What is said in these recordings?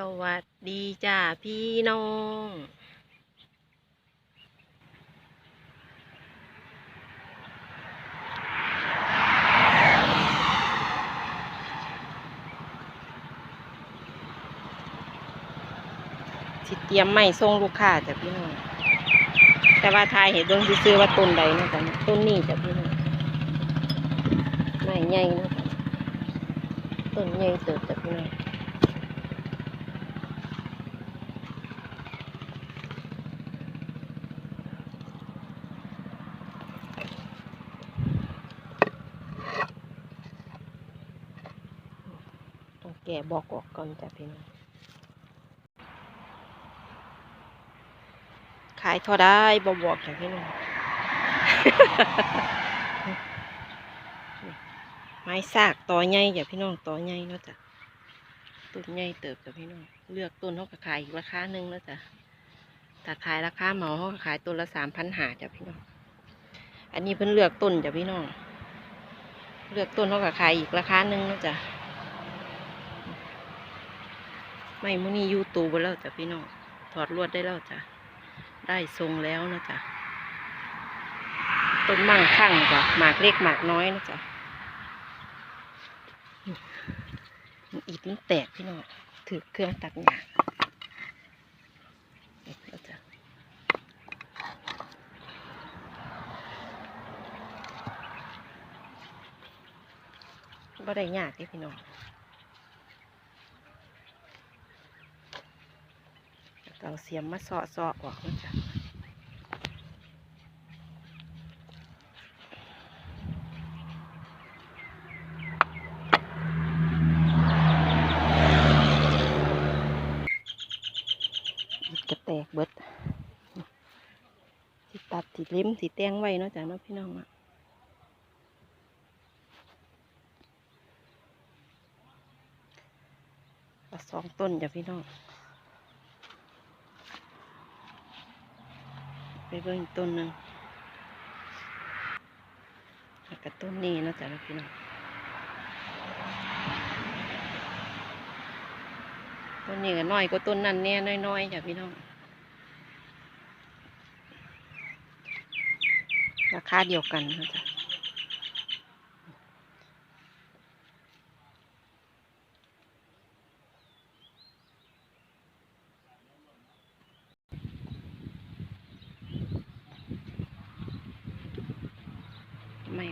สวัสดีจ้าพี่น้อง สิเตรียมไม่ส่งลูกค้าจ้ะพี่น้อง แต่ว่าทายเห็นเบิ่งซื้อว่าต้นใดนะจ้ะต้นนี้จ้ะพี่น้องไม่ใหญ่นะจ้ะต้นใหญ่เติบจ้ะพี่น้อง แกะบอกออกก่อนจ้ะพี่น้องขายเท่าได้บอบอกจ้ะพี่น้องไม้ซากต่อใหญ่จ้ะพี่น้องต่อใหญ่เนาะจ้ะต้นใหญ่เติบจ้ะพี่น้องเลือกต้นเขาก็ขายอีกราคาหนึ่งแล้วจ้ะถ้าขายราคาเหมาเขาก็ขายต้นละสามพันหาจ้ะพี่น้องอันนี้เพิ่นเลือกต้นจ้ะพี่น้องเลือกต้นเขาก็ขายอีกราคาหนึ่งแล้วจ้ะ ไม่มื้อนี้ยูตูบแล้วจ้ะพี่น้องถอดลวดได้แล้วจ้ะได้ทรงแล้วนะจ๊ะต้นมั่งคั่งจ้ะหมากเล็กหมากน้อยนะจ๊ะอีกมันแตกพี่น้องถือเครื่องตัดหญ้าเด็ดแล้วจ้ะบ่ได้ยากเด้พี่น้อง เอาเสียมมาสาะเสาะออกนะจ๊ะอิดกระแตกเบิดสิตัดสิเลิ้มสิแตงไว้เนาะจ้ะเนาะพี่น้องอะสองต้นจ้ะพี่น้อง ไป เบิ่งอีกต้นหนึ่งแล้วกับต้นนี้นะจ๊ะพี่น้องต้นนี้ก็น้อยกว่าต้นนั้นเนี่ยน้อยๆจ้ะพี่น้องราคาเดียวกันนะจ๊ะ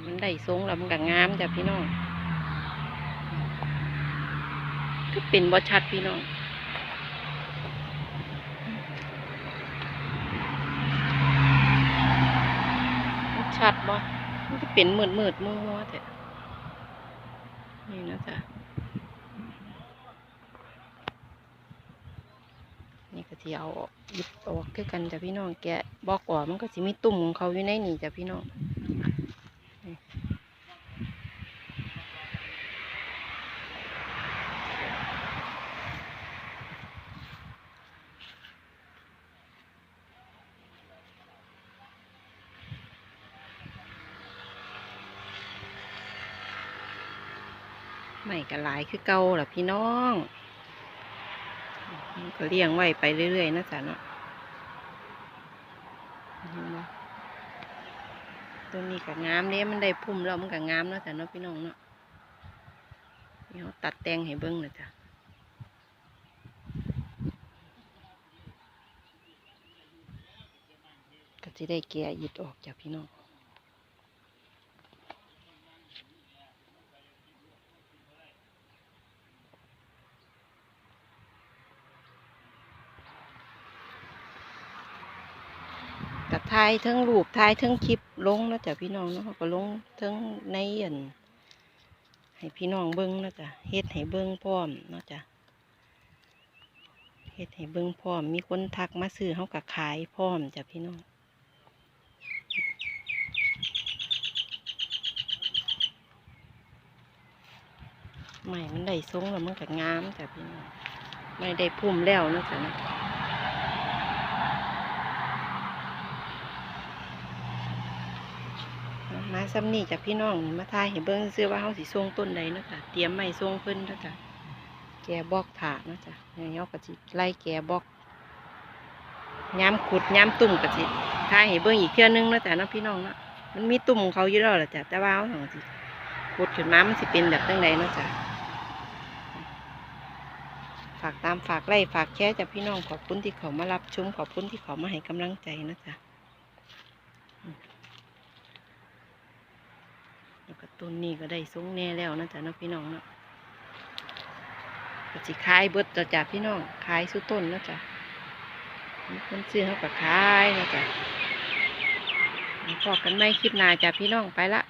มันได้ทรงแล้วมันก็งามจ้ะพี่น้องคือเป็นบ่ชัดพี่น้องมันชัดบ่มันก็เป็นมืดมืดมัวมัวแต่นี่นะจ๊ะนี่ก็ที่เอาออกหยิบออกคือกันจ้ะพี่น้องแกะบอกออกมันก็สิมีตุ่มของเขาอยู่ในนี่จ้ะพี่น้องนี่ไม่ก็หลายคือเก่าล่ะพี่น้องก็เลี้ยงไว้ไปเรื่อยๆนะจ๊ะเนาะตัวนี้ก็งามเด้มันได้พุ่มแล้วมันก็งามเนาะจ๊ะเนาะพี่น้องเนาะนี่เขาตัดแต่งให้เบิ้งนะจ๊ะก็จะได้แก่หยิดออกจากพี่น้อง กับทายเทั้งรูปทายเทั้งคลิปลงแล้วจ้ะพี่น้องเนาะเขาก็ลงทั้งในอันให้พี่น้องเบิ้งนะจ้ะเฮ็ดให้เบิ้งพร้อมนะจ้ะเฮ็ดให้เบิ้งพร้อม มีคนทักมาซื้อเขาก็ขายพร้อมจ้ะพี่น้องไม่มันได้ทรงแล้วมันก็งามจ้ะพี่น้องไม่ได้พุ่มแล้วนะจ้ะนา มาซ้ำนี่จากพี่น้องมาทายให้เบิ้งซื้อว่าเฮาสิส่งต้นใดนาะคะเตรียมไม้ส่งเพิ่นนาะคะแกบอกถาเนะจ้ะเนี่ยเขาก็สิไล่แกบอกย้ำขุดย้ำตุ่มก็สิถ่ายให้เบิ่งอีกเทื่อนึงนะจ้ะนะพี่น้องนะมันมีตุ่มของเขาอยู่แล้วแหละจ้ะแต่ว่าเขาต้องสิขุดขึ้นมามันสิเป็นแบบจังไดนะจ้ะฝากตามฝากไล่ฝากแชร์จ้ะพี่น้องขอบคุณที่เขามารับชมขอบคุณที่เขามาให้กำลังใจนะจ้ะอืม แล้วก็ต้นนี้ก็ได้สูงแน่แล้วนะจ๊ะนะพี่น้องเนาะก็สิขายเบิดจ้ะจ้ะพี่น้องขายสู้ต้นนะจ๊ะมีคนซื้อเขาก็ขายนะจ๊ะพอกันไม่คลิปหน้าจ้ะพี่น้องไปละ